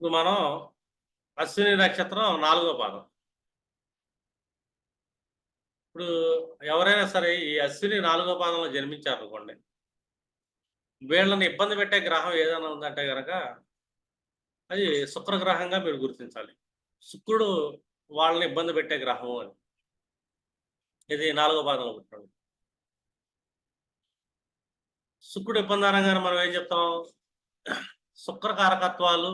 ఇప్పుడు మనం అశ్విని నక్షత్రం నాలుగో పాదం. ఇప్పుడు ఎవరైనా సరే ఈ అశ్విని నాలుగో పాదంలో జన్మించారు అనుకోండి వీళ్ళని ఇబ్బంది పెట్టే గ్రహం ఏదైనా ఉందంటే కనుక అది శుక్రగ్రహంగా మీరు గుర్తించాలి. శుక్రుడు వాళ్ళని ఇబ్బంది పెట్టే గ్రహం అని. ఇది నాలుగో పాదంలో పుట్టాడు శుక్రుడు ఇబ్బంది అనగానే మనం ఏం చెప్తాం? శుక్ర కారకత్వాలు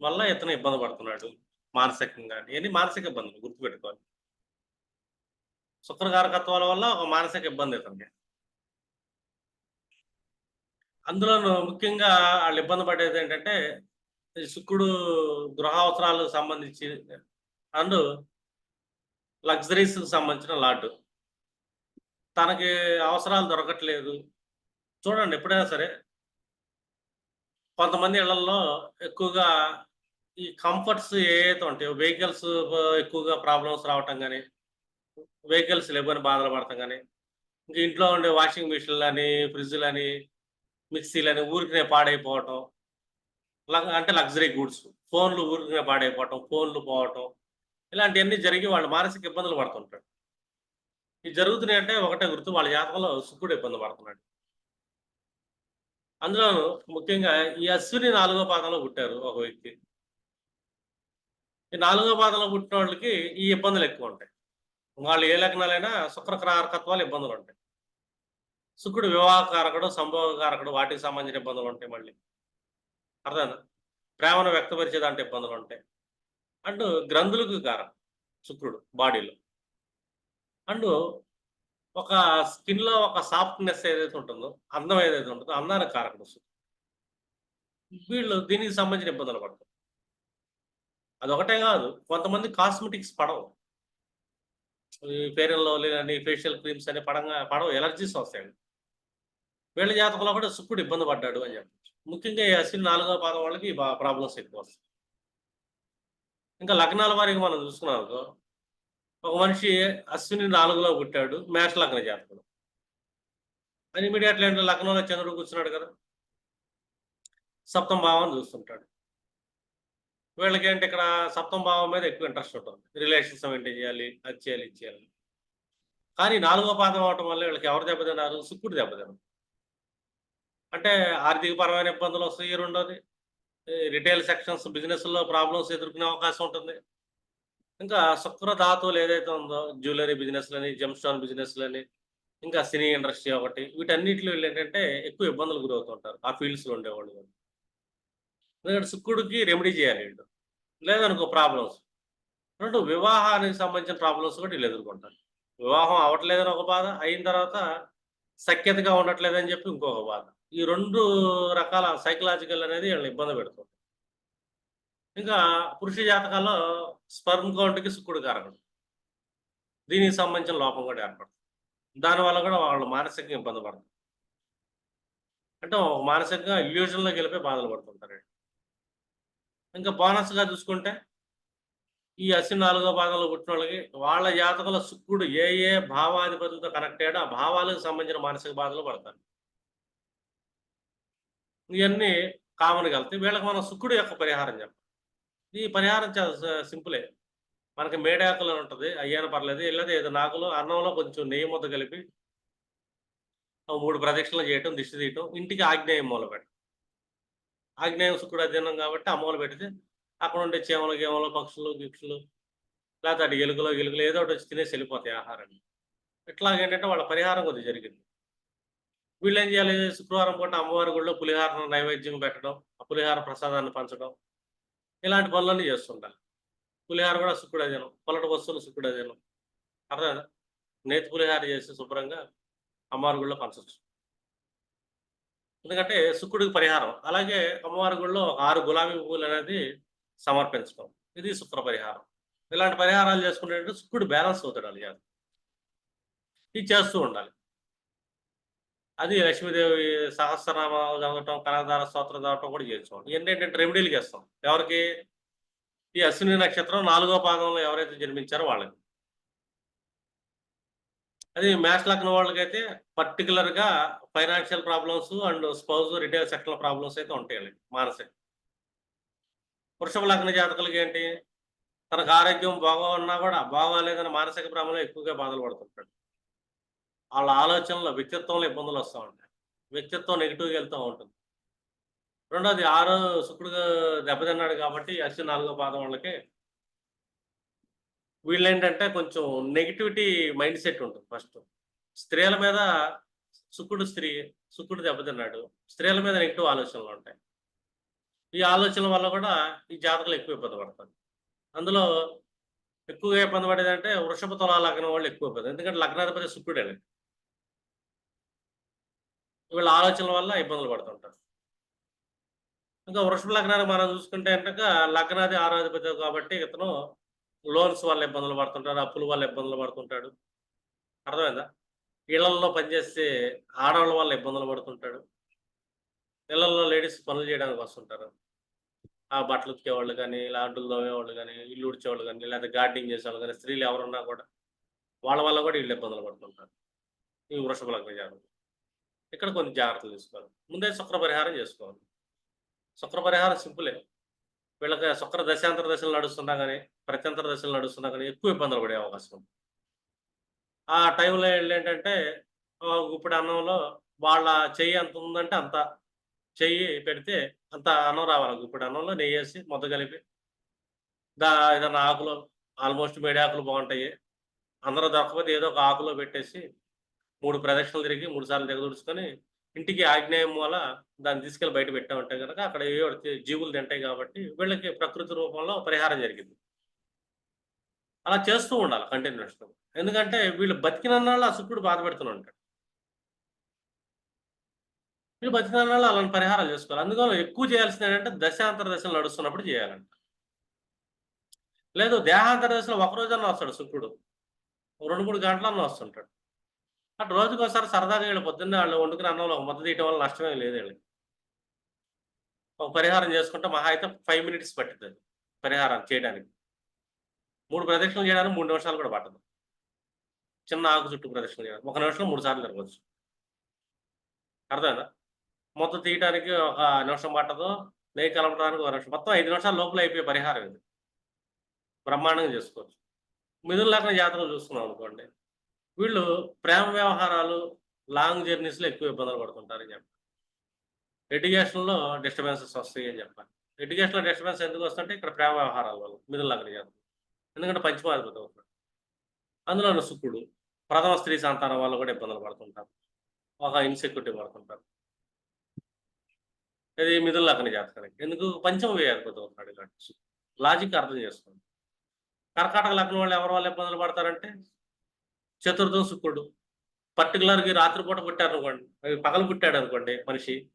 వల్ల ఇతను ఇబ్బంది పడుతున్నాడు. మానసికంగా ఇవన్నీ మానసిక ఇబ్బందులు గుర్తుపెట్టుకోవాలి. శుక్రకారకత్వాల వల్ల ఒక మానసిక ఇబ్బంది ఇతనికి. అందులో ముఖ్యంగా వాళ్ళు ఇబ్బంది పడేది ఏంటంటే ఈ శుక్రుడు గృహ అవసరాలకు సంబంధించి అండ్ లగ్జరీస్ సంబంధించిన లాడ్ తనకి అవసరాలు దొరకట్లేదు. చూడండి ఎప్పుడైనా సరే కొంతమంది ఇళ్ళలో ఎక్కువగా ఈ కంఫర్ట్స్ ఏవైతే ఉంటాయో వెహికల్స్ ఎక్కువగా ప్రాబ్లమ్స్ రావటం కానీ వెహికల్స్ లేవని బాధలు పడటం కానీ ఇంకా ఇంట్లో ఉండే వాషింగ్ మిషన్లు అని ఫ్రిడ్జ్లు అని మిక్సీలు అని ఊరికినే పాడైపోవటం ల- అంటే లగ్జరీ గూడ్స్ ఫోన్లు ఊరికినే పాడైపోవటం ఫోన్లు పోవటం ఇలాంటివన్నీ జరిగి వాళ్ళు మానసిక ఇబ్బందులు పడుతుంటాడు ఇది జరుగుతున్నాయి అంటే ఒకటే గుర్తు వాళ్ళ జాతకంలో శుక్రుడు ఇబ్బంది పడుతున్నాడు. అందులో ముఖ్యంగా ఈ అశ్విని నాలుగో పాదంలో పుట్టారు ఒక వ్యక్తి. ఈ నాలుగో పాదంలో పుట్టిన వాళ్ళకి ఈ ఇబ్బందులు ఎక్కువ ఉంటాయి. వాళ్ళు ఏ లగ్నాలైనా శుక్రకారకత్వాలు ఇబ్బందులు ఉంటాయి. శుక్రుడు వివాహకారకుడు సంభోగకారకుడు వాటికి సంబంధించిన ఇబ్బందులు ఉంటాయి మళ్ళీ. అర్థం ప్రేమను వ్యక్తపరిచే దాంట్లో ఇబ్బందులు ఉంటాయి. అండ్ గ్రంథులకు కారం శుక్రుడు బాడీలో. అండ్ ఒక స్కిన్లో ఒక సాఫ్ట్నెస్ ఏదైతే ఉంటుందో అందం ఏదైతే ఉంటుందో అందానికి కారకుడు వీళ్ళు దీనికి సంబంధించిన ఇబ్బందులు పడతారు. అదొకటే కాదు కొంతమంది కాస్మెటిక్స్ పడవు. ఈ ఫేర్ అండ్ లవ్లీ అని ఫేషియల్ క్రీమ్స్ అని పడంగా పడవు ఎలర్జీస్ వస్తాయి. వీళ్ళ జాతకంలో కూడా శుక్రుడు ఇబ్బంది పడ్డాడు అని చెప్పచ్చు. ముఖ్యంగా ఈ అశ్విని నాలుగో పాదం వాళ్ళకి ప్రాబ్లమ్స్ ఎక్కువ వస్తాయి. ఇంకా లగ్నాల వారికి మనం చూసుకున్నాం ఒక మనిషి అశ్విని నాలుగులో పుట్టాడు మేష లగ్న జాతకుడు అని ఇమీడియట్లీ లగ్నంలో చంద్రుడు కూర్చున్నాడు కదా. సప్తం భావాన్ని చూస్తుంటాడు. వీళ్ళకి ఏంటి ఇక్కడ సప్తం భావం మీద ఎక్కువ ఇంట్రెస్ట్ ఉంటుంది. రిలేషన్స్ మెయింటైన్ చేయాలి అది చేయాలి ఇది చేయాలి. కానీ నాలుగో పాదం అవటం వల్ల వీళ్ళకి ఎవరు దెబ్బతిన్నారు? శుక్రుడు దెబ్బతిన్నారు అంటే ఆర్థిక పరమైన ఇబ్బందులు వస్తాయి రెండోది. రిటైల్ సెక్షన్స్ బిజినెస్లో ప్రాబ్లమ్స్ ఎదుర్కొనే అవకాశం ఉంటుంది. ఇంకా శుక్ర ధాతువులు ఏదైతే ఉందో జ్యువెలరీ బిజినెస్లని జెమ్స్టోన్ బిజినెస్లని ఇంకా సినీ ఇండస్ట్రీ ఒకటి వీటన్నిటిలో వీళ్ళు ఏంటంటే ఎక్కువ ఇబ్బందులు గురవుతుంటారు. ఆ ఫీల్డ్స్లో ఉండేవాళ్ళు ఎందుకంటే శుక్రుడికి రెమెడీ చేయాలి వీళ్ళు. లేదనుకో ప్రాబ్లమ్స్ రెండు వివాహానికి సంబంధించిన ప్రాబ్లమ్స్ కూడా వీళ్ళు ఎదుర్కొంటారు. వివాహం అవ్వట్లేదని ఒక బాధ అయిన తర్వాత సఖ్యతగా ఉండట్లేదని చెప్పి ఇంకొక బాధ. ఈ రెండు రకాల సైకలాజికల్ అనేది వీళ్ళని ఇబ్బంది పెడుతుంది. ఇంకా పురుష జాతకాల్లో స్పర్మ్ కౌంట్కి శుక్రుడు కారకుడు. దీనికి సంబంధించిన లోపం కూడా ఏర్పడుతుంది. దానివల్ల కూడా వాళ్ళు మానసికంగా ఇబ్బంది పడతారు. అంటే మానసికంగా ఇల్యూజన్లోకి గెలిపే బాధలు పడుతుంటారు ఇంకా బోనస్గా చూసుకుంటే ఈ అసి నాలుగో భాగంలో పుట్టిన వాళ్ళకి వాళ్ళ జాతకంలో శుక్రుడు ఏ ఏ భావాధిపతులతో కనెక్ట్ అయ్యాడో ఆ భావాలకు సంబంధించిన మానసిక బాధలు పడతారు. ఇవన్నీ కామన్గా వెళ్తాయి. వీళ్ళకి మనం శుక్రుడు యొక్క పరిహారం చెప్పాలి ఈ పరిహారం చాలా సింపులే మనకి మేడాకులు అని ఉంటుంది. అయ్యాను పర్లేదు. లేదా ఏదో నాకులో అన్నంలో కొంచెం నెయ్యి ముద్ద కలిపి మూడు ప్రదక్షిణలు చేయటం దిష్టి తీయటం ఇంటికి ఆగ్నేయం మూల పెట్టడం ఆగ్నేయం శుక్రుడు అధీనం కాబట్టి ఆ పెడితే అక్కడ ఉండే చేమలు గేమలు పక్షులు గిక్షులు లేకపోతే అటు ఎలుకలు గిలుకలు ఏదో ఒకటి వచ్చి తినేసి వెళ్ళిపోతాయి ఆహారాన్ని. ఇట్లాగేంటంటే వాళ్ళ పరిహారం కొద్ది జరిగింది. వీళ్ళు ఏం చేయాలి? శుక్రవారం పూట అమ్మవారి గుడిలో పులిహార నైవేద్యం పెట్టడం ఆ పులిహార ప్రసాదాన్ని పంచడం ఇలాంటి పనులన్నీ చేస్తుంటారు. పులిహార కూడా శుక్రుడు అధీనం పొలట వస్తువులు శుక్రుడు అధీనం అర్థం నేతి పులిహార చేసి శుభ్రంగా అమ్మవారి గుడిలో పంచవచ్చు ఎందుకంటే శుక్రుడికి పరిహారం. అలాగే అమ్మవారి గుడిలో ఒక ఆరు గులాబీ పువ్వులు అనేది సమర్పించడం ఇది శుక్ర పరిహారం. ఇలాంటి పరిహారాలు చేసుకుంటే శుక్రుడు బ్యాలెన్స్ అవుతాడు అది. ఇది చేస్తూ ఉండాలి. అది లక్ష్మీదేవి సహస్రనామాలు చదవటం కనకదార స్తోత్రం చదవటం కూడా చేసుకోండి ఏంటంటే రెమెడీలు చేస్తాం. ఎవరికి? ఈ అశ్విని నక్షత్రం నాలుగో పాదంలో ఎవరైతే జన్మించారో వాళ్ళకి. అది మ్యాచ్ లగ్న వాళ్ళకైతే పర్టికులర్గా financial problems and spouse retail sector problems అయితే ఉంటాయి మానసిక. వృషభ లగ్న జాతకులకి ఏంటి? తనకు ఆరోగ్యం బాగోన్నా కూడా బాగోలేదని మానసిక భ్రమలో ఎక్కువగా బాధలు పడుతుంటాడు. వాళ్ళ ఆలోచనలో వ్యక్తిత్వంలో ఇబ్బందులు వస్తూ ఉంటాయి. వ్యక్తిత్వం నెగిటివ్గా వెళ్తూ ఉంటుంది. రెండోది ఆరో శుక్రుడు దెబ్బతిన్నాడు కాబట్టి అశ్వి నాలుగో పాదం వాళ్ళకి వీళ్ళేంటంటే కొంచెం నెగిటివిటీ మైండ్ సెట్ ఉంటుంది ఫస్ట్ స్త్రీల మీద శుకుడు స్త్రీ శుకుడు దెబ్బతిన్నాడు స్త్రీల మీద నెగిటివ్ ఆలోచనలు ఉంటాయి. ఈ ఆలోచనల వల్ల కూడా ఈ జాతకులు ఎక్కువ ఇబ్బంది పడతారు. అందులో ఎక్కువగా ఇబ్బంది పడేది అంటే వృషభ తులా లగ్నం వాళ్ళు ఎక్కువ ఇబ్బంది ఎందుకంటే లగ్నాధిపతి శుక్రుడే వీళ్ళ ఆలోచనల వల్ల ఇబ్బందులు పడుతుంటారు. ఇంకా వృషభ లగ్నానికి మనం చూసుకుంటే అంటే లగ్నాది ఆరాధిపతి కాబట్టి ఇతను లోన్స్ వల్ల ఇబ్బందులు పడుతుంటాడు అప్పుల వల్ల ఇబ్బందులు పడుతుంటాడు. అర్థమైందా? ఇళ్ళలో పనిచేస్తే ఆడవాళ్ళ వల్ల ఇబ్బందులు పడుతుంటాడు. ఇళ్ళలో లేడీస్ పనులు చేయడానికి వస్తుంటారు. ఆ బట్టలు ఉతికేవాళ్ళు కానీ ఇలా అంటులు తోమేవాళ్ళు కానీ ఇల్లు ఉడిచేవాళ్ళు కానీ లేదా గార్డెనింగ్ చేసేవాళ్ళు కానీ స్త్రీలు ఎవరున్నా కూడా వాళ్ళ వల్ల కూడా వీళ్ళు ఇబ్బందులు పడుతుంటారు. ఈ వృషభ లగ్న జాతకం ఇక్కడ కొన్ని జాగ్రత్తలు తీసుకోవాలి. ముందే శుక్ర పరిహారం చేసుకోవాలి. శుక్ర పరిహారం సింపులే. వీళ్ళకి శుక్ర దశాంతర దశలు నడుస్తున్నా కానీ ప్రత్యంతర దశలు నడుస్తున్నా కానీ ఎక్కువ ఇబ్బందులు పడే అవకాశం ఉంది. ఆ టైంలో ఏంటంటే ఇప్పుడు అన్నంలో వాళ్ళ చెయ్యి ఎంత ఉందంటే అంత చెయ్యి పెడితే అంత అన్నం రావాలి. ఇప్పుడు అన్నంలో నెయ్యి వేసి మొద్ద కలిపి దా ఏదన్నా ఆకులు ఆల్మోస్ట్ మేడి ఆకులు బాగుంటాయి. అందరూ దొరకపోతే ఏదో ఒక ఆకులో పెట్టేసి మూడు ప్రదక్షిణలు తిరిగి మూడు సార్లు దిగదుడుచుకొని ఇంటికి ఆగ్నేయం వల్ల దాన్ని తీసుకెళ్ళి బయట పెట్టామంటే కనుక అక్కడ ఏ జీవులు తింటాయి కాబట్టి వీళ్ళకి ప్రకృతి రూపంలో పరిహారం జరిగింది. అలా చేస్తూ ఉండాలి కంటిన్యూస్గా ఎందుకంటే వీళ్ళు బతికినన్నాళ్ళు ఆ శుక్రుడు బాధ ఉంటాడు. వీళ్ళు బతికినన్నాళ్ళు అలాంటి పరిహారాలు చేసుకోవాలి. అందువల్ల ఎక్కువ చేయాల్సింది ఏంటంటే దశాంతర దశలు నడుస్తున్నప్పుడు చేయాలంట. లేదు దేహాంతర దశలో ఒకరోజన్నా వస్తాడు శుక్రుడు. రెండు మూడు గంటలన్నా వస్తుంటాడు. అటు రోజుకి ఒకసారి సరదాగా వీళ్ళు పొద్దున్నే వాళ్ళు వండుకుని అన్నంలో ఒక ముద్ద తీయటం వల్ల నష్టమే లేదు వీళ్ళకి. ఒక పరిహారం చేసుకుంటే మహా అయితే ఫైవ్ మినిట్స్ పట్టింది అది పరిహారం చేయడానికి. మూడు ప్రదక్షిణలు చేయడానికి మూడు నిమిషాలు కూడా పట్టదు. చిన్న ఆకు చుట్టూ ప్రదక్షిణలు చేయడానికి. ఒక నిమిషంలో మూడు సార్లు జరగవచ్చు అర్థమైందా? మొత్తం తీయడానికి ఒక నిమిషం పట్టదు నెయ్యి కలపడానికి ఒక నిమిషం. మొత్తం ఐదు నిమిషాల లోపల అయిపోయే పరిహారం ఇది. బ్రహ్మాండంగా చేసుకోవచ్చు. మిథున లేకుండా జాతకం చూసుకున్నాం అనుకోండి. వీళ్ళు ప్రేమ వ్యవహారాలు లాంగ్ జర్నీస్లో ఎక్కువ ఇబ్బందులు పడుతుంటారని చెప్పాలి ఎడ్యుకేషన్లో డిస్టర్బెన్సెస్ వస్తాయి అని చెప్పాలి ఎడ్యుకేషన్లో డిస్టర్బెన్స్ ఎందుకు వస్తుంటే ఇక్కడ ప్రేమ వ్యవహారాల వల్ల మిథున అక్కడ జాతకం ఎందుకంటే పంచమాధిపతి అవుతాడు అందులో శుక్రుడు ప్రథమ స్త్రీ సంతానం వాళ్ళు కూడా ఇబ్బందులు పడుతుంటారు. ఒక ఇన్సెక్యూరిటీ పడుతుంటారు. ఇది మిథున లగ్న జాతకానికి. ఎందుకు? పంచమ వ్యయాధిపతి అవుతున్నాడు ఇలాంటి లాజిక్ అర్థం చేసుకోండి. కర్కాటక లగ్నం వాళ్ళు ఎవరి వాళ్ళు ఇబ్బందులు పడతారంటే చతుర్థం శుక్రుడు. పర్టికులర్గా రాత్రిపూట పుట్టారు అనుకోండి. పగలు పుట్టాడు అనుకోండి మనిషి.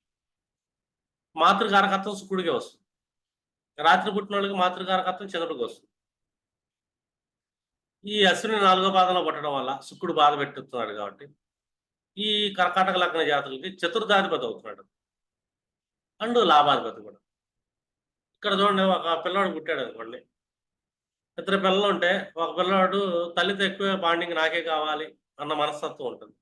మాతృకారకత్వం శుక్రుడికే వస్తుంది. రాత్రి పుట్టిన వాళ్ళకి మాతృకారకత్వం చంద్రుడికి వస్తుంది. ఈ అశ్విని నాలుగో పాదంలో పుట్టడం వల్ల శుక్రుడు బాధ పెట్టుతున్నాడు కాబట్టి ఈ కర్కాటక లగ్న జాతకులకి చతుర్థాధిపతి అవుతున్నాడు. అండ్ లాభాధిపతి కూడా. ఇక్కడ చూడండి ఒక పిల్లవాడు పుట్టాడు అనుకోండి. ఇద్దరు పిల్లలు ఉంటే ఒక పిల్లవాడు తల్లితో ఎక్కువ బాండింగ్ నాకే కావాలి అన్న మనస్తత్వం ఉంటుంది.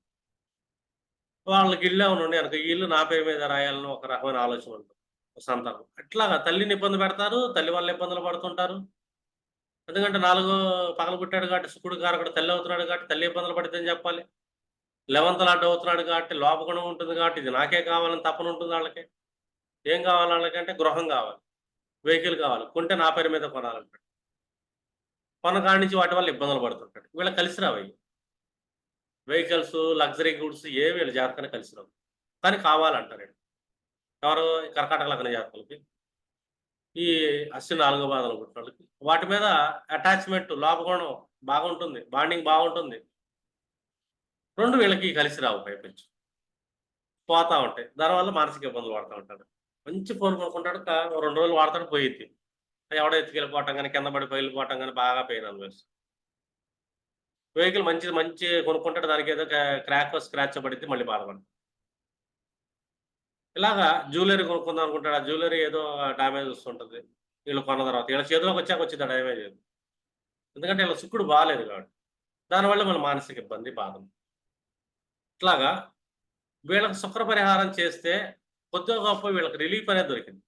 వాళ్ళకి ఇల్లు ఏమైనా అనుకో ఇల్లు నా పేరు మీద రాయాలని ఒక రకమైన ఆలోచన ఉంటుంది. సంతానం అట్లాగా తల్లిని ఇబ్బంది పెడతారు తల్లి వాళ్ళు ఇబ్బందులు పడుతుంటారు. ఎందుకంటే నాలుగో పగలు పుట్టాడు కాబట్టి శుకుడు కారకుడు తల్లి అవుతున్నాడు కాబట్టి తల్లి ఇబ్బందులు పడుతుందని చెప్పాలి? లెవెంత్ లాంటి అవుతున్నాడు కాబట్టి లోపగుణం ఉంటుంది కాబట్టి ఇది నాకే కావాలని తప్పన ఉంటుంది వాళ్ళకి. ఏం కావాలి వాళ్ళకంటే గృహం కావాలి వెహికల్ కావాలి. కొంటే నా పేరు మీద కొనాలంటాడు. కొన నుంచి వాటి వల్ల ఇబ్బందులు పడుతుంటాడు. వీళ్ళ కలిసి రావు వెహికల్స్ లగ్జరీ గూడ్స్ ఏ వీళ్ళు జాతకనే కలిసి రావు. కానీ కావాలంటారు ఎవరు? కర్కాటక లగ్న జాతకులకి ఈ అశ్విని నాలుగో బాధలు పుట్టిన వాటి మీద అటాచ్మెంట్ లోపగుణం బాగుంటుంది. బాండింగ్ బాగుంటుంది. రెండు వీళ్ళకి కలిసి రావు పైపించు పోతా ఉంటాయి. దానివల్ల మానసిక ఇబ్బందులు పడుతూ ఉంటాడు. మంచి ఫోన్ కొనుక్కుంటాడు. రెండు రోజులు వాడతాడు పోయిద్ది. ఎవడో ఎత్తుకెళ్ళిపోవటం కానీ కింద పడి పగిలిపోవటం కానీ బాగా పెయిన్ అనుభవిస్తుంది వెహికల్ మంచి మంచి కొనుక్కుంటాడు దానికి ఏదో క్రాక్ స్క్రాచ్ పడితే మళ్ళీ బాధపడదు ఇలాగా జ్యువెలరీ కొనుక్కుందాం అనుకుంటాడు ఆ జ్యువెలరీ ఏదో డ్యామేజ్ వస్తుంటుంది వీళ్ళు కొన్న తర్వాత. వీళ్ళ చేతిలోకి వచ్చాక వచ్చింది డ్యామేజ్ ఎందుకంటే వీళ్ళ సుక్కుడు బాగాలేదు కాబట్టి. దానివల్ల మన మానసిక ఇబ్బంది బాధ. ఇట్లాగా వీళ్ళకి శుక్ర పరిహారం చేస్తే కొద్దిగా గొప్ప వీళ్ళకి రిలీఫ్ అనేది దొరికింది.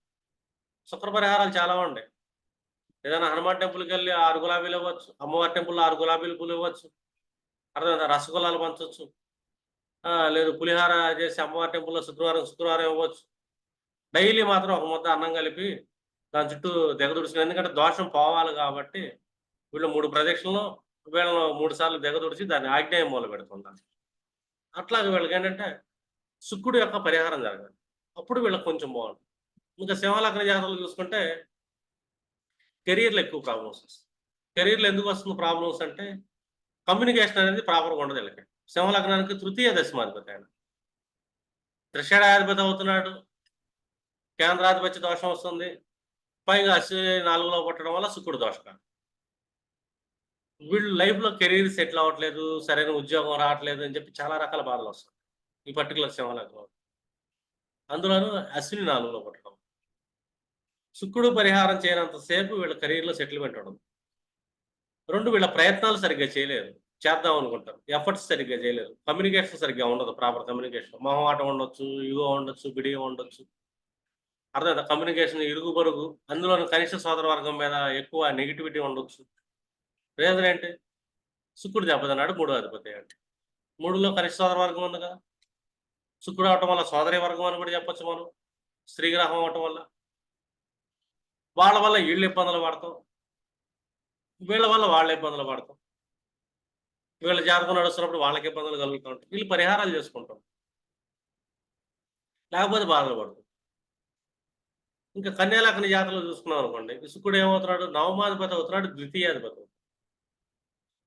శుక్ర పరిహారాలు చాలా ఉన్నాయి. ఏదైనా హనుమాన్ టెంపుల్కి వెళ్ళి ఆరు గులాబీలు ఇవ్వచ్చు అమ్మవారి టెంపుల్లో ఆరు గులాబీలు పూలు ఇవ్వచ్చు అర్థమైందా? రసగుల్లాలు పంచవచ్చు లేదు పులిహార చేసి అమ్మవారి టెంపుల్లో శుక్రవారం శుక్రవారం ఇవ్వచ్చు. డైలీ మాత్రం ఒక ముద్ద అన్నం కలిపి దాని చుట్టూ దిగదుడుచుకుని ఎందుకంటే దోషం పోవాలి కాబట్టి వీళ్ళు మూడు ప్రదక్షిణలు వీళ్ళను మూడు సార్లు దిగదుడిచి దాన్ని ఆగ్నేయం మూల పెడుతుంటారు. అట్లాగే వీళ్ళకి ఏంటంటే శుక్రుడు యొక్క పరిహారం జరగాలి. అప్పుడు వీళ్ళకి కొంచెం బాగుంటుంది. ఇంకా సింహలగ్న జాతరలు చూసుకుంటే కెరీర్లో ఎక్కువ ప్రాబ్లమ్స్ వస్తాయి. కెరీర్లో ఎందుకు వస్తుంది ప్రాబ్లమ్స్ అంటే కమ్యూనికేషన్ అనేది ప్రాపర్గా ఉండదు వీళ్ళకి. సింహలగ్నానికి తృతీయ దశమాధిపతి ఆయన. త్రిషాడాధిపతి అవుతున్నాడు. కేంద్రాధిపత్య దోషం వస్తుంది. పైగా అశ్విని నాలుగులో కొట్టడం వల్ల శుక్రుడు దోషకాలు వీళ్ళు లైఫ్లో కెరీర్ సెటిల్ అవ్వట్లేదు సరైన ఉద్యోగం రావట్లేదు అని చెప్పి చాలా రకాల బాధలు వస్తాయి. ఈ పర్టికులర్ సింహలగ్నం అందులోనూ అశ్విని నాలుగులో కొట్టడం శుక్రుడు పరిహారం చేయనంతసేపు వీళ్ళ కెరీర్లో సెటిల్మెంట్ ఉండదు. రెండు వీళ్ళ ప్రయత్నాలు సరిగ్గా చేయలేరు. చేద్దాం అనుకుంటారు. ఎఫర్ట్స్ సరిగ్గా చేయలేరు. కమ్యూనికేషన్ సరిగ్గా ఉండదు. ప్రాపర్ కమ్యూనికేషన్ మొహమాటం ఉండొచ్చు ఇగో ఉండొచ్చు బిడియో ఉండొచ్చు. అర్థం కమ్యూనికేషన్ ఇరుగు పొరుగు. అందులో కనిష్ట సోదర వర్గం మీద ఎక్కువ నెగిటివిటీ ఉండొచ్చు. రీజన్ ఏంటి? శుక్రుడు దెబ్బతిన్నాడు మూడో అధిపతి అంటే మూడులో కనిష్ట సోదర వర్గం ఉంది కదా. శుక్రుడు అవటం వల్ల సోదరి వర్గం అని కూడా చెప్పొచ్చు మనం. స్త్రీగ్రహం అవటం వల్ల. వాళ్ళ వల్ల వీళ్ళు ఇబ్బందులు పడతాం. వీళ్ళ వల్ల వాళ్ళ ఇబ్బందులు పడతాం. వీళ్ళ జాతకం నడుస్తున్నప్పుడు వాళ్ళకి ఇబ్బందులు కలుగుతూ ఉంటాయి. వీళ్ళు పరిహారాలు చేసుకుంటాం. లేకపోతే బాధలు పడుతుంది ఇంకా కన్యాలగ్న జాతరలో చూసుకున్నాం అనుకోండి ఈ ఏమవుతున్నాడు? నవమాధిపతి అవుతున్నాడు ద్వితీయాధిపతి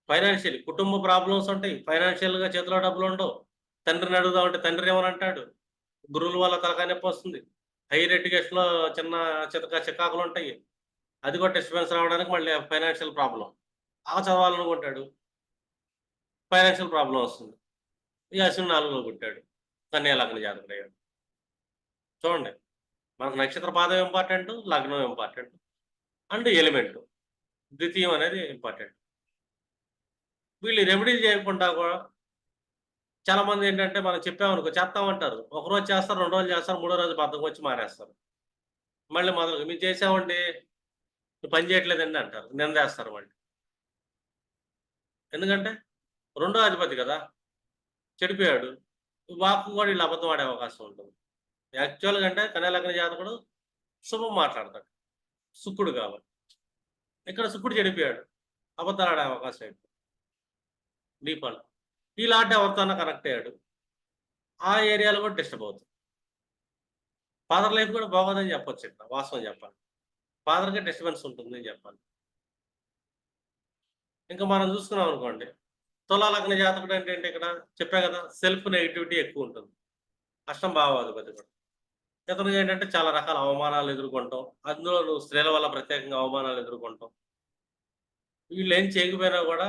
ఫైనాన్షియల్ కుటుంబ ప్రాబ్లమ్స్ ఉంటాయి. ఫైనాన్షియల్గా చేతిలో డబ్బులు ఉండవు. తండ్రిని అడుగుదామంటే తండ్రి ఏమని గురువుల వల్ల తలకాయ నొప్పి వస్తుంది. హైయర్ ఎడ్యుకేషన్లో చిన్న చితక చికాకులు ఉంటాయి. అది కూడా డిస్టర్బెన్స్ రావడానికి మళ్ళీ ఫైనాన్షియల్ ప్రాబ్లం. ఆ చదవాలనుకుంటాడు ఫైనాన్షియల్ ప్రాబ్లం వస్తుంది. ఈ అశ్విని నాలుగులో పుట్టాడు. కన్యా లగ్న జాతకుడు అయ్యాడు. చూడండి. మనకు నక్షత్ర పాదం ఇంపార్టెంట్ లగ్నం ఇంపార్టెంట్ అండ్ ఎలిమెంట్. ద్వితీయం అనేది ఇంపార్టెంట్ వీళ్ళు రెమెడీ చేయకుండా కూడా చాలా మంది ఏంటంటే మనం చెప్పామనుకో చేస్తామంటారు ఒక రోజు చేస్తారు రెండు రోజులు చేస్తారు మూడో రోజు బద్దకు వచ్చి మానేస్తారు. మళ్ళీ మొదలు మీరు చేసామండి పని చేయట్లేదండి అంటారు నిందేస్తారు మళ్ళీ. ఎందుకంటే రెండో అధిపతి కదా చెడిపోయాడు వాక్కు కూడా వీళ్ళు అబద్ధం ఆడే అవకాశం ఉంటుంది. యాక్చువల్గా అంటే కన్యాలగ్న జాతకుడు శుభం మాట్లాడతాడు శుక్రుడు కాబట్టి. ఇక్కడ శుక్రుడు చెడిపోయాడు అబద్ధాలు ఆడే అవకాశం ఎక్కువ దీపాలు ఇలాంటి ఎవరితోనో కనెక్ట్ అయ్యాడు. ఆ ఏరియాలో కూడా డిస్టర్బ్ అవుతుంది. ఫాదర్ లైఫ్ కూడా బాగోదని చెప్పొచ్చు ఇక్కడ వాస్తవం చెప్పాలి. ఫాదర్కి డిస్టర్బెన్స్ ఉంటుంది అని చెప్పాలి. ఇంకా మనం చూసుకున్నాం అనుకోండి తులాలగ్న జాతకుడు అంటే ఏంటి ఇక్కడ? చెప్పా కదా సెల్ఫ్ నెగిటివిటీ ఎక్కువ ఉంటుంది. అష్టం భావాధిపతి కూడా. ఇతనికి ఏంటంటే చాలా రకాల అవమానాలు ఎదుర్కొంటాం. అందులో నువ్వు స్త్రీల వల్ల ప్రత్యేకంగా అవమానాలు ఎదుర్కొంటాం. వీళ్ళు ఏం చేయకపోయినా కూడా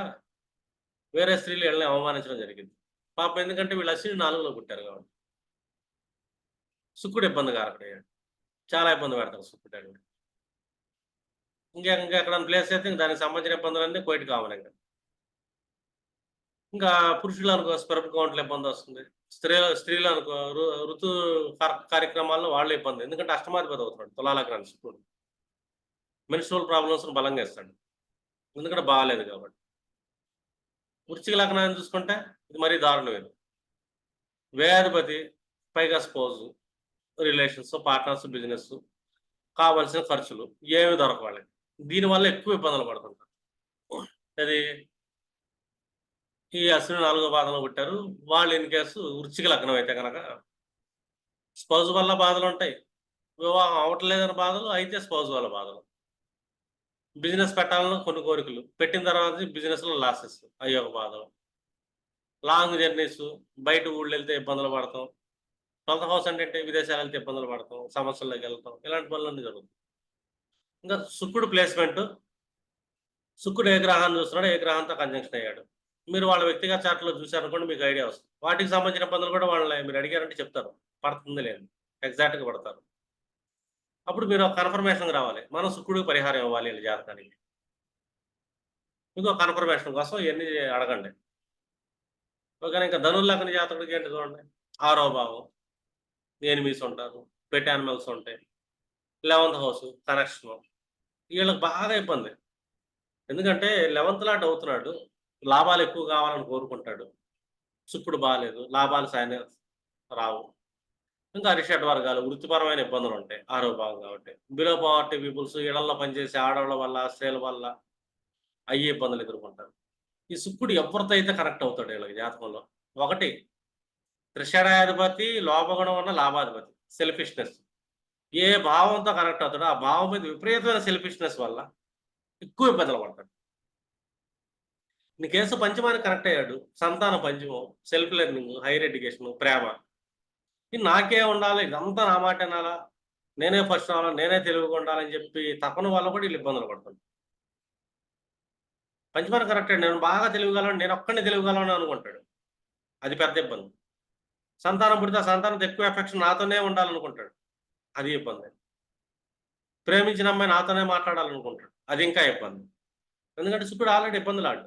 వేరే స్త్రీలు వీళ్ళని అవమానించడం జరిగింది. పాప ఎందుకంటే వీళ్ళు అశ్విని నాలుగులో పుట్టారు కాబట్టి. శుక్రుడు ఇబ్బంది కారకుడయ్యాడు. చాలా ఇబ్బంది పెడతాడు శుక్రుడు ఇంకా ఇంకా ఎక్కడ ప్లేస్ అయితే దానికి సంబంధించిన ఇబ్బందులన్నీ కోయిట్ కావాలి ఇంకా. ఇంకా పురుషులు అనుకో స్పెరప్ కౌంట్లో ఇబ్బంది వస్తుంది. స్త్రీ స్త్రీలు అనుకో ఋతు కార్యక్రమాల్లో వాళ్ళు ఇబ్బంది. ఎందుకంటే అష్టమాధిపతి అవుతున్నాడు తులాలగ్నాన్ని శుక్రుడు మెన్స్ట్రల్ ప్రాబ్లమ్స్ బలంగా ఇస్తాడు. ఎందుకంటే బాగాలేదు కాబట్టి. వృశ్చిక లగ్నాన్ని చూసుకుంటే ఇది మరీ దారుణం ఇది. వ్యయాధిపతి పైగా స్పోజ్ రిలేషన్స్ పార్ట్నర్స్ బిజినెస్ కావాల్సిన ఖర్చులు ఏమి దొరకవాలి దీనివల్ల ఎక్కువ ఇబ్బందులు పడుతుంటారు. అది ఈ అశ్విని నాలుగో బాధలో పుట్టారు. వాళ్ళు ఇన్ కేసు వృచ్చిక లగ్నం అయితే కనుక స్పౌజ్ వల్ల బాధలు ఉంటాయి. వివాహం అవట్లేదని బాధలు అయితే స్పౌజ్ వల్ల బాధలు. బిజినెస్ పెట్టాలని కొన్ని కోరికలు. పెట్టిన తర్వాత బిజినెస్లో లాసెస్ అయ్యో ఒక బాధలు లాంగ్ జర్నీస్ బయట ఊళ్ళు వెళ్తే ఇబ్బందులు పడతాం. సొంత హౌస్ అంటే విదేశాలు వెళ్తే ఇబ్బందులు పడతాం. సమస్యల్లోకి వెళ్తాం. ఇలాంటి పనులన్నీ జరుగుతాయి. ఇంకా శుక్రుడు ప్లేస్మెంట్ శుక్రుడు ఏ గ్రహాన్ని చూస్తున్నాడు ఏ గ్రహంతో కంజంక్షన్ అయ్యాడు. మీరు వాళ్ళ వ్యక్తిగత చార్ట్లో చూసారనుకోండి మీకు ఐడియా వస్తుంది. వాటికి సంబంధించిన పనులు కూడా వాళ్ళని మీరు అడిగారంటే చెప్తారు. పడుతుంది లేదు ఎగ్జాక్ట్గా పడతారు. అప్పుడు మీరు కన్ఫర్మేషన్ రావాలి. మనం శుక్రుడికి పరిహారం ఇవ్వాలి వీళ్ళ జాతకానికి. ఇంకో కన్ఫర్మేషన్ కోసం ఇవన్నీ అడగండి. ఓకే ఇంకా ధనుర్లగ్న జాతకుడికి ఏంటి చూడండి. ఆరో భావం. ఎనిమిస్ ఉంటారు. పెట్ యానిమల్స్ ఉంటాయి. లెవెంత్ హౌస్ కనెక్షన్ వీళ్ళకి బాగా ఇబ్బంది. ఎందుకంటే లెవెంత్ లాట్ అవుతున్నాడు. లాభాలు ఎక్కువ కావాలని కోరుకుంటాడు. శుక్రుడు బాగాలేదు లాభాలు సాయం రావు. ఇంకా అరిషడ్ వర్గాలు వృత్తిపరమైన ఇబ్బందులు ఉంటాయి ఆరో భాగం కాబట్టి. బిలో పవర్టీ పీపుల్స్ ఇళ్ళలో పనిచేసే ఆడవాళ్ళ వల్ల స్త్రీల వల్ల అయ్యే ఇబ్బందులు ఎదుర్కొంటారు. ఈ శుక్రుడు ఎవరితో అయితే కనెక్ట్ అవుతాడు వీళ్ళకి జాతకంలో. ఒకటి త్రిషరాధిపతి లోపగుణం ఉన్న లాభాధిపతి సెల్ఫిష్నెస్ ఏ భావంతో కనెక్ట్ అవుతాడో ఆ భావం మీద విపరీతమైన సెల్ఫిష్నెస్ వల్ల ఎక్కువ ఇబ్బందులు పడతాడు. నీ కేసు పంచమానికి కనెక్ట్ అయ్యాడు. సంతాన పంచమం సెల్ఫ్ లెర్నింగ్ హైయర్ ఎడ్యుకేషన్ ప్రేమ. నాకే ఉండాలి ఇదంతా నా మాట అనాలా నేనే ఫస్ట్ రావాలా? నేనే తెలుగుగా ఉండాలని చెప్పి తపన వల్ల కూడా వీళ్ళు ఇబ్బందులు పడుతుంది పంచమాన కరెక్ట్ నేను బాగా తెలుగుగలను నేను ఒక్కడిని తెలుగుగలను అనుకుంటాడు. అది పెద్ద ఇబ్బంది. సంతానం పుడితే ఆ సంతానం ఎక్కువ ఎఫెక్షన్ నాతోనే ఉండాలనుకుంటాడు. అది ఇబ్బంది. ప్రేమించిన అమ్మాయి నాతోనే మాట్లాడాలనుకుంటాడు. అది ఇంకా ఇబ్బంది. ఎందుకంటే శుక్రుడు ఆల్రెడీ ఇబ్బందులు ఆడు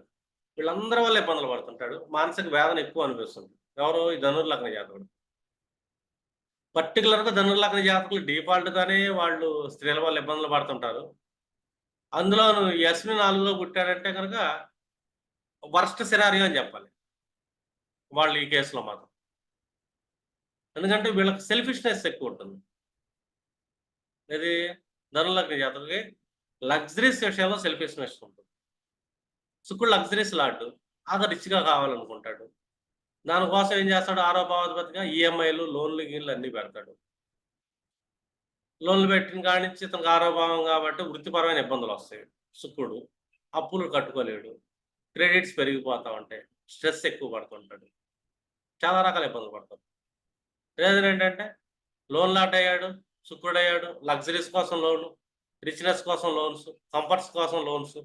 వీళ్ళందరి వల్ల ఇబ్బందులు పడుతుంటాడు. మానసిక వేదన ఎక్కువ అనిపిస్తుంది. ఎవరో ఈ ధనుర్లగ్న జాతకుడు. పర్టికులర్గా ధనుర్లగ్న జాతకులు డిఫాల్ట్ గానే వాళ్ళు స్త్రీల వల్ల ఇబ్బందులు పడుతుంటారు. అందులో ఎస్మి నాలుగులో పుట్టారంటే కనుక వర్స్ట్ సినారియో అని చెప్పాలి. వాళ్ళు ఈ కేసులో మాత్రం. ఎందుకంటే వీళ్ళకి సెల్ఫిష్నెస్ ఎక్కువ ఉంటుంది. ఇది ధనులగ్న జాతకులకి లగ్జరీస్ విషయంలో సెల్ఫిష్నెస్ ఉంటుంది. శుక్రుడు లగ్జరీస్ లాడ్డు ఆగా రిచ్గా కావాలనుకుంటాడు. దానికోసం ఏం చేస్తాడు? ఆరో భావాధిపతిగా ఈఎంఐలు లోన్లు గీన్లు అన్నీ పెడతాడు. లోన్లు పెట్టిన కాడి నుంచి ఇతనికి ఆరో భావం కాబట్టి వృత్తిపరమైన ఇబ్బందులు వస్తాయి. శుక్రుడు అప్పులు కట్టుకోలేడు. క్రెడిట్స్ పెరిగిపోతా ఉంటాయి. స్ట్రెస్ ఎక్కువ పడుతుంటాడు. చాలా రకాల ఇబ్బందులు పడతాడు. రీజన్ ఏంటంటే లోన్ లాట్ అయ్యాడు శుక్రుడు అయ్యాడు లగ్జరీస్ కోసం లోన్ రిచ్నెస్ కోసం లోన్స్ కంఫర్ట్స్ కోసం లోన్స్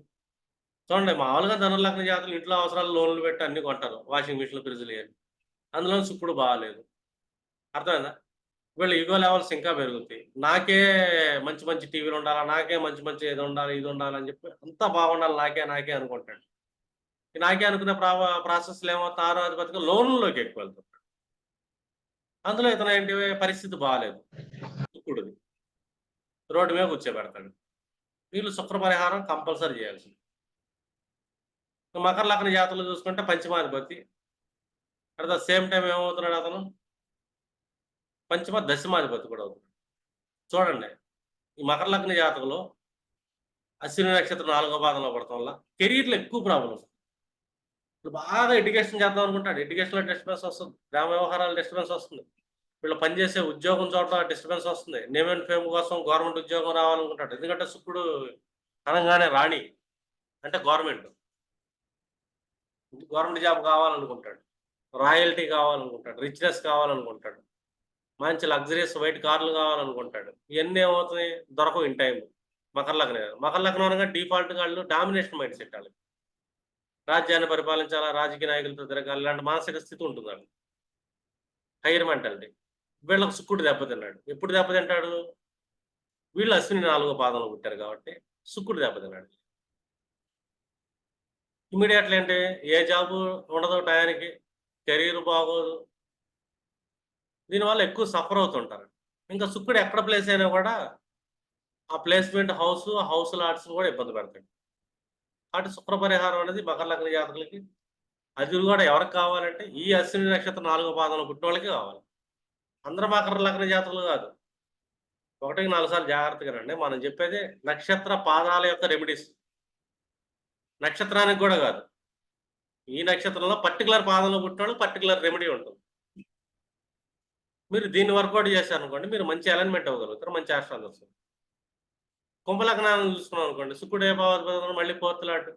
చూడండి మామూలుగా ధనలగ్న జాతలు ఇంట్లో అవసరాలు లోన్లు పెట్టి అన్ని కొంటారు వాషింగ్ మిషన్లు ఫ్రిడ్జ్లు అని అందులో శుక్రుడు బాగాలేదు. అర్థమైందా? వీళ్ళు ఈగో లెవెల్స్ ఇంకా పెరుగుతాయి. నాకే మంచి మంచి టీవీలు ఉండాలా నాకే మంచి మంచి ఇది ఉండాలి ఇది ఉండాలని చెప్పి అంతా బాగుండాలి నాకే నాకే అనుకుంటాడు. నాకే అనుకునే ప్రా ప్రాసెస్లు ఏమవుతా ఆరో అధిపతిగా లోన్లోకి ఎక్కువ వెళ్తుంటాడు. అందులో ఇతను ఏంటి పరిస్థితి బాగాలేదు. శుక్రుడిది రోడ్డు మీద కూర్చోబెడతాడు. వీళ్ళు శుక్ర పరిహారం కంపల్సరీ చేయాల్సింది. మకర లగ్న జాతలు చూసుకుంటే పంచమాధిపతి అట్ ద సేమ్ టైం ఏమవుతున్నాడు అతను? పంచమ దశమాధిపతి కూడా అవుతున్నాడు. చూడండి ఈ మకర లగ్న జాతకులో అశ్విని నక్షత్రం నాలుగో పాదంలో పడటం వల్ల కెరీర్లో ఎక్కువ ప్రాబ్లమ్స్ ఇప్పుడు బాగా ఎడ్యుకేషన్ చేద్దాం అనుకుంటాడు. ఎడ్యుకేషన్లో డిస్టర్బెన్స్ వస్తుంది. గ్రామ వ్యవహారాలు డిస్టర్బెన్స్ వస్తుంది. వీళ్ళు పనిచేసే ఉద్యోగం చోట డిస్టర్బెన్స్ వస్తుంది. నేమ్ అండ్ ఫేమ్ కోసం గవర్నమెంట్ ఉద్యోగం రావాలనుకుంటాడు. ఎందుకంటే శుక్రుడు అనగానే రాణి. అంటే గవర్నమెంట్ గవర్నమెంట్ జాబ్ కావాలనుకుంటాడు. రాయల్టీ కావాలనుకుంటాడు. రిచ్నెస్ కావాలనుకుంటాడు. మంచి లగ్జరీస్ వైట్ కార్లు కావాలనుకుంటాడు. ఇవన్నీ ఏమవుతాయి? దొరకవు ఇన్ టైం మకర లగ్నం మకర లగ్నం అనగా డిఫాల్ట్ వాళ్ళు డామినేషన్ మైండ్ సెట్ వాళ్ళకి రాజ్యాన్ని పరిపాలించాలా? రాజకీయ నాయకులతో తిరగాలి? ఇలాంటి మానసిక స్థితి ఉంటుంది వాళ్ళు హైయర్ మెంటాలిటీ. వీళ్ళకి శుక్రుడు దెబ్బతిన్నాడు ఎప్పుడు దెబ్బతింటాడు వీళ్ళు అశ్విని నాలుగో పాదంలో పుట్టారు కాబట్టి శుక్రుడు దెబ్బతిన్నాడు ఇమీడియట్లీ అంటే ఏ జాబు ఉండదు టయానికి కెరీర్ బాగోదు. దీనివల్ల ఎక్కువ సఫర్ అవుతుంటారు. ఇంకా సుక్కుడు ఎక్కడ ప్లేస్ అయినా కూడా ఆ ప్లేస్మెంట్ హౌస్ హౌస్ లాట్స్ కూడా ఇబ్బంది పెడతాయి కాబట్టి శుక్ర పరిహారం అనేది మకర లగ్న జాతకులకి అది కూడా ఎవరికి కావాలంటే ఈ అశ్విని నక్షత్రం నాలుగో పాదంలో పుట్టిన వాళ్ళకి కావాలి. అందరూ మకర లగ్న జాతకులు కాదు. ఒకటికి నాలుగు సార్లు జాగ్రత్తగా రండి. మనం చెప్పేది నక్షత్ర పాదాల యొక్క రెమెడీస్ నక్షత్రానికి కూడా కాదు. ఈ నక్షత్రంలో పర్టికులర్ పాదంలో పుట్టిన పర్టికులర్ రెమెడీ ఉంటుంది. మీరు దీన్ని వర్కౌట్ చేశారనుకోండి మీరు మంచి అలైన్మెంట్ అవ్వగలుగుతారు మంచి ఆశ్రాలు వస్తుంది. కుంభలగ్నాలను చూసుకున్నాం అనుకోండి శుక్రుడు ఏ భావోద్భవం మళ్ళీ పోర్తులాడు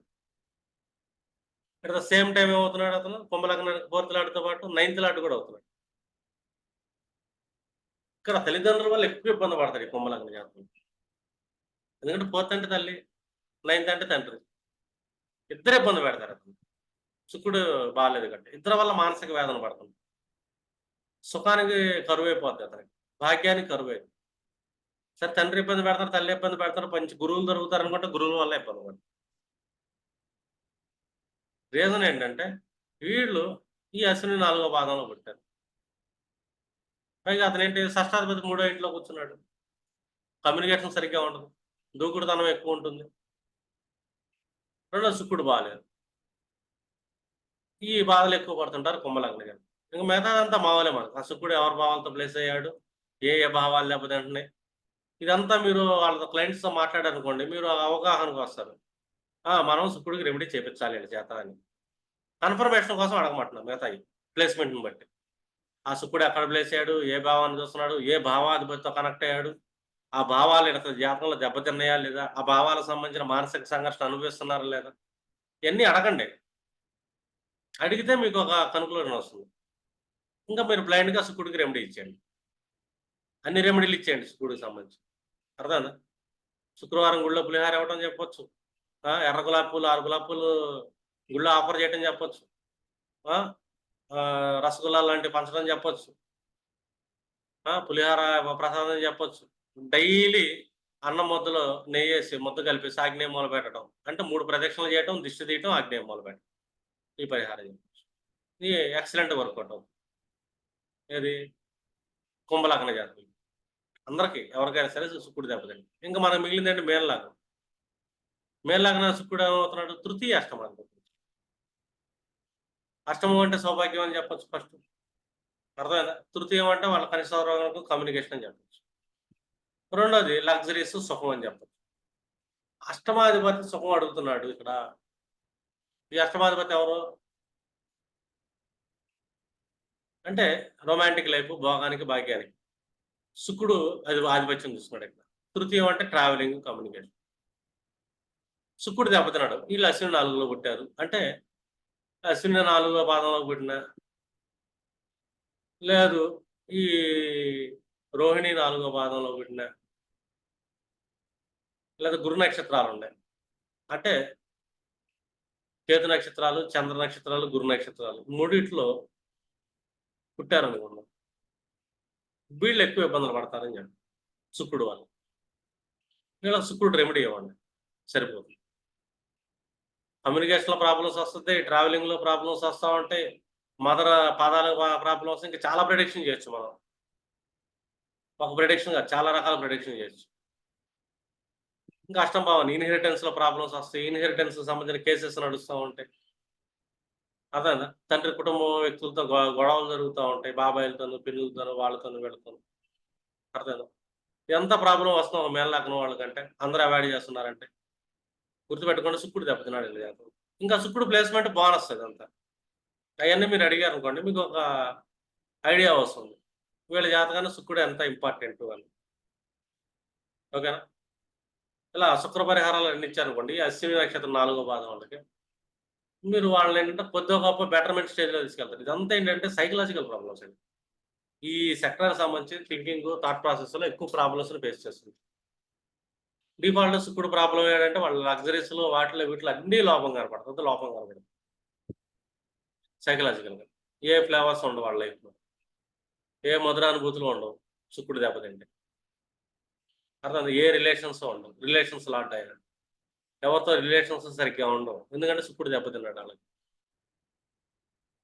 ఇక్కడ అట్ ద సేమ్ టైం ఏమవుతున్నాడు అతను? కుంభలగ్నానికి పోర్తులాడుతో పాటు నైన్త్ లాడు కూడా అవుతున్నాడు. ఇక్కడ తల్లిదండ్రుల వల్ల ఎక్కువ ఇబ్బంది పడతాడు ఈ కుంభలగ్న జాతకం ఎందుకంటే ఫోర్త్ అంటే తల్లి నైన్త్ అంటే తండ్రి. ఇద్దరు ఇబ్బంది పెడతారు అతను. శుక్రుడు బాగాలేదు కంటే. ఇద్దరు వల్ల మానసిక వేదన పడుతుంది. సుఖానికి కరువైపోద్ది అతనికి. భాగ్యానికి కరువైంది. సరే తండ్రి ఇబ్బంది పెడతారు తల్లి ఇబ్బంది పెడతారు మంచి గురువులు దొరుకుతారు అనుకుంటే గురువుల వల్ల ఇబ్బంది పడుతుంది రీజన్ ఏంటంటే వీళ్ళు ఈ అశ్విని నాలుగో భాగంలో పుట్టారు. పైగా అతను ఏంటి షష్టాధిపతి మూడో ఇంట్లో కూర్చున్నాడు. కమ్యూనికేషన్ సరిగ్గా ఉండదు. దూకుడుతనం ఎక్కువ ఉంటుంది. రెండో శుక్రుడు బాగాలేదు ఈ బాధలు ఎక్కువ పడుతుంటారు కుంభలగ్న గారు. ఇంకా మిగతాదంతా మావలే మనకు. ఆ శుక్రుడు ఎవరి భావాలతో ప్లేస్ అయ్యాడు? ఏ ఏ భావాలు లేకపోతే అంటున్నాయి ఇదంతా మీరు వాళ్ళతో క్లయింట్స్తో మాట్లాడారనుకోండి మీరు అవగాహనకు వస్తారు. మనం శుక్రుడికి రెమెడీ చేపించాలి చేత అని కన్ఫర్మేషన్ కోసం అడగమంటున్నాం మిగతా ప్లేస్మెంట్ని బట్టి. ఆ శుక్రుడు ఎక్కడ ప్లేస్ అయ్యాడు? ఏ భావాన్ని చూస్తున్నాడు? ఏ భావాధిపతితో కనెక్ట్ అయ్యాడు? ఆ భావాలు ఇడత జాతకంలో దెబ్బతిన్నాయా లేదా? ఆ భావాలకు సంబంధించిన మానసిక సంఘర్షణ అనుభవిస్తున్నారా లేదా? ఇవన్నీ అడగండి. అడిగితే మీకు ఒక కనుక్లూజన్ వస్తుంది. ఇంకా మీరు బ్లైండ్గా సుకుడికి రెమెడీ ఇచ్చేయండి. అన్ని రెమెడీలు ఇచ్చేయండి సుకుడికి సంబంధించి. అర్థమైందా? శుక్రవారం గుళ్ళో పులిహార ఇవ్వటం చెప్పొచ్చు. ఎర్ర గులాబీ పూలు ఆరు గులాబీ పూలు గుళ్ళో ఆఫర్ చేయటం చెప్పొచ్చు. రసగుల్లా లాంటివి పంచడం చెప్పొచ్చు. పులిహార ప్రసాదం చెప్పొచ్చు. డైలీ అన్నం ముద్దలో నెయ్యి వేసి ముద్ద కలిపి ఆగ్నేయం మొదలు పెట్టడం. అంటే మూడు ప్రదక్షిణలు చేయటం దిష్టి తీయటం ఆగ్నేయం మొదలు పెట్టడం. ఈ పరిహారం చెప్పచ్చు ఇది ఎక్సలెంట్ వర్కౌట్ అవుతుంది ఏది? కుంభలగ్న జాతకులు అందరికీ ఎవరికైనా సరే శుక్రుడు దెబ్బతండి ఇంకా మనకు మిగిలిందంటే మేనలాగం మేనలాగన శుక్రుడు ఏమవుతున్నాడు? తృతీయ అష్టమం అష్టమం అంటే సౌభాగ్యం అని చెప్పచ్చు ఫస్ట్. అర్థమైందా? తృతీయం అంటే వాళ్ళ కనిష్ట కమ్యూనికేషన్ అని చెప్పచ్చు. రెండోది లగ్జరీస్ సుఖం అని చెప్పచ్చు. అష్టమాధిపతి సుఖం అడుగుతున్నాడు ఇక్కడ. ఈ అష్టమాధిపతి ఎవరు? అంటే రొమాంటిక్ లైఫ్ భోగానికి భాగ్యానికి. శుక్రుడు అది ఆధిపత్యం చూస్తున్నాడు ఇక్కడ. తృతీయం అంటే ట్రావెలింగ్ కమ్యూనికేషన్. శుక్రుడు దెబ్బతిన్నాడు. వీళ్ళు అశ్విని నాలుగులో పుట్టారు అంటే అశ్విని నాలుగో పాదంలో పుట్టిన లేదు ఈ రోహిణి నాలుగో పాదంలో పుట్టిన లేదా గురు నక్షత్రాలు ఉన్నాయి. అంటే కేతు నక్షత్రాలు చంద్ర నక్షత్రాలు గురు నక్షత్రాలు మూడిట్లో పుట్టారనుకున్నాం వీళ్ళు ఎక్కువ ఇబ్బందులు పడతారని చెప్పి శుక్రుడు వాళ్ళు. వీళ్ళకి శుక్రుడు రెమెడీ ఇవ్వండి. సరిపోతుంది. కమ్యూనికేషన్లో ప్రాబ్లమ్స్ వస్తుంది ట్రావెలింగ్లో ప్రాబ్లమ్స్ వస్తూ ఉంటాయి మదర్ పాదాల ప్రాబ్లమ్స్ ఇంకా చాలా ప్రిడిక్షన్ చేయొచ్చు మనం. ఒక ప్రిడిక్షన్ కాదు చాలా రకాల ప్రిడిక్షన్ చేయొచ్చు. ఇంకా అష్టం భావన ఇన్హెరిటెన్స్లో ప్రాబ్లమ్స్ వస్తాయి. ఇన్హెరిటెన్స్ సంబంధించిన కేసెస్ నడుస్తూ ఉంటాయి. అదే తండ్రి కుటుంబం వ్యక్తులతో గొ- గొడవలు జరుగుతూ ఉంటాయి. బాబాయిలతోను పిల్లలతోనూ వాళ్ళతోనూ వీళ్ళతోనూ. అర్థం ఎంత ప్రాబ్లం వస్తుందో ఒక వాళ్ళకంటే అందరూ అవాయిడ్ చేస్తున్నారంటే గుర్తుపెట్టుకుంటే శుక్రుడు దెబ్బతిన్నాడు వీళ్ళ జాతకం. ఇంకా శుక్రుడు ప్లేస్మెంట్ బోనస్ అంతా అవన్నీ మీరు అడిగారు అనుకోండి మీకు ఒక ఐడియా వస్తుంది. వీళ్ళ జాతకాన్ని శుక్రుడు ఎంత ఇంపార్టెంట్ అని. ఓకేనా? ఇలా శుక్ర పరిహారాలు అన్ని ఇచ్చారనుకోండి అశ్విని నక్షత్రం నాలుగో పాదం వాళ్ళకి. మీరు వాళ్ళని ఏంటంటే కొద్దిగా గొప్ప బెటర్మెంట్ స్టేజ్లో తీసుకెళ్తారు. ఇదంతా ఏంటంటే సైకలాజికల్ ప్రాబ్లమ్స్ అండి. ఈ సెక్టర్ సంబంధించి థింకింగ్ థాట్ ప్రాసెస్లో ఎక్కువ ప్రాబ్లమ్స్ని ఫేస్ చేస్తుంది. డిఫాల్ట్ సుక్కుడు ప్రాబ్లం ఏంటంటే వాళ్ళ లగ్జరీస్లో వాటిలో వీటిలో అన్ని లోపం కనపడుతుంది లోపం కనపడుతుంది సైకలాజికల్గా ఏ ఫ్లేవర్స్ ఉండవు వాళ్ళ లైఫ్లో ఏ మధురానుభూతులు ఉండవు. శుక్రుడు దెబ్బతింటే. అర్థం ఏ రిలేషన్స్ ఉండవు. రిలేషన్స్ లాట్ ఆయన ఎవరితో రిలేషన్స్ సరిగ్గా ఉండవు. ఎందుకంటే శుక్రుడు దెబ్బతిన్నాడు వాళ్ళకి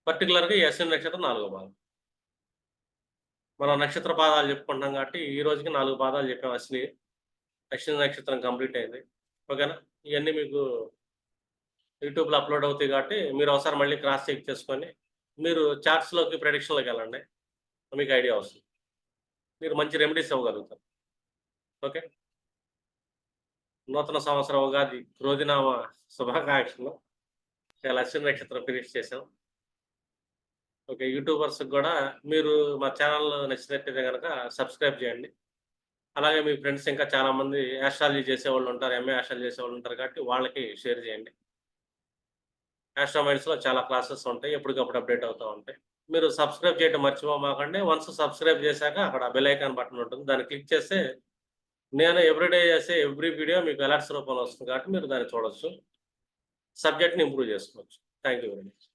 పర్టికులర్గా ఎస్ఎన్ అశ్విని నక్షత్రం నాలుగో భాగం. మనం నక్షత్ర పాదాలు చెప్పుకుంటున్నాం కాబట్టి ఈ రోజుకి నాలుగు పాదాలు చెప్పాం అశ్విని. అశ్విని నక్షత్రం కంప్లీట్ అయింది. ఓకేనా? ఇవన్నీ మీకు యూట్యూబ్లో అప్లోడ్ అవుతాయి కాబట్టి మీరు ఒకసారి మళ్ళీ క్రాస్ చెక్ చేసుకొని మీరు చార్ట్స్లోకి ప్రెడిక్షన్లోకి వెళ్ళండి. మీకు ఐడియా వస్తుంది. మీరు మంచి రెమెడీస్ ఇవ్వగలుగుతారు. ఓకే. నూతన సంవత్సరం ఉగాది రోజునామ శుభాకాంక్షలు. చాలా నక్షత్రం ఫినిష్ చేశాం ఓకే యూట్యూబర్స్ కూడా మీరు మా ఛానల్ నచ్చినట్టయితే కనుక సబ్స్క్రైబ్ చేయండి. అలాగే మీ ఫ్రెండ్స్ ఇంకా చాలామంది యాస్ట్రాలజీ చేసేవాళ్ళు ఉంటారు ఎంఏ యాస్ట్రాలజీ చేసేవాళ్ళు ఉంటారు కాబట్టి వాళ్ళకి షేర్ చేయండి. యాస్ట్రామైడ్స్లో చాలా క్లాసెస్ ఉంటాయి ఎప్పటికప్పుడు అప్డేట్ అవుతూ ఉంటాయి. మీరు సబ్స్క్రైబ్ చేయడం మర్చిపోమాకండి. వన్స్ సబ్స్క్రైబ్ చేశాక అక్కడ బెల్ ఐకాన్ బటన్ ఉంటుంది. దాన్ని క్లిక్ చేస్తే నేను ఎవ్రీడే చేసే ఎవ్రీ వీడియో మీకు అలర్ట్స్ రూపంలో వస్తుంది కాబట్టి మీరు దాన్ని చూడొచ్చు. సబ్జెక్ట్ని ఇంప్రూవ్ చేసుకోవచ్చు. Thank you very much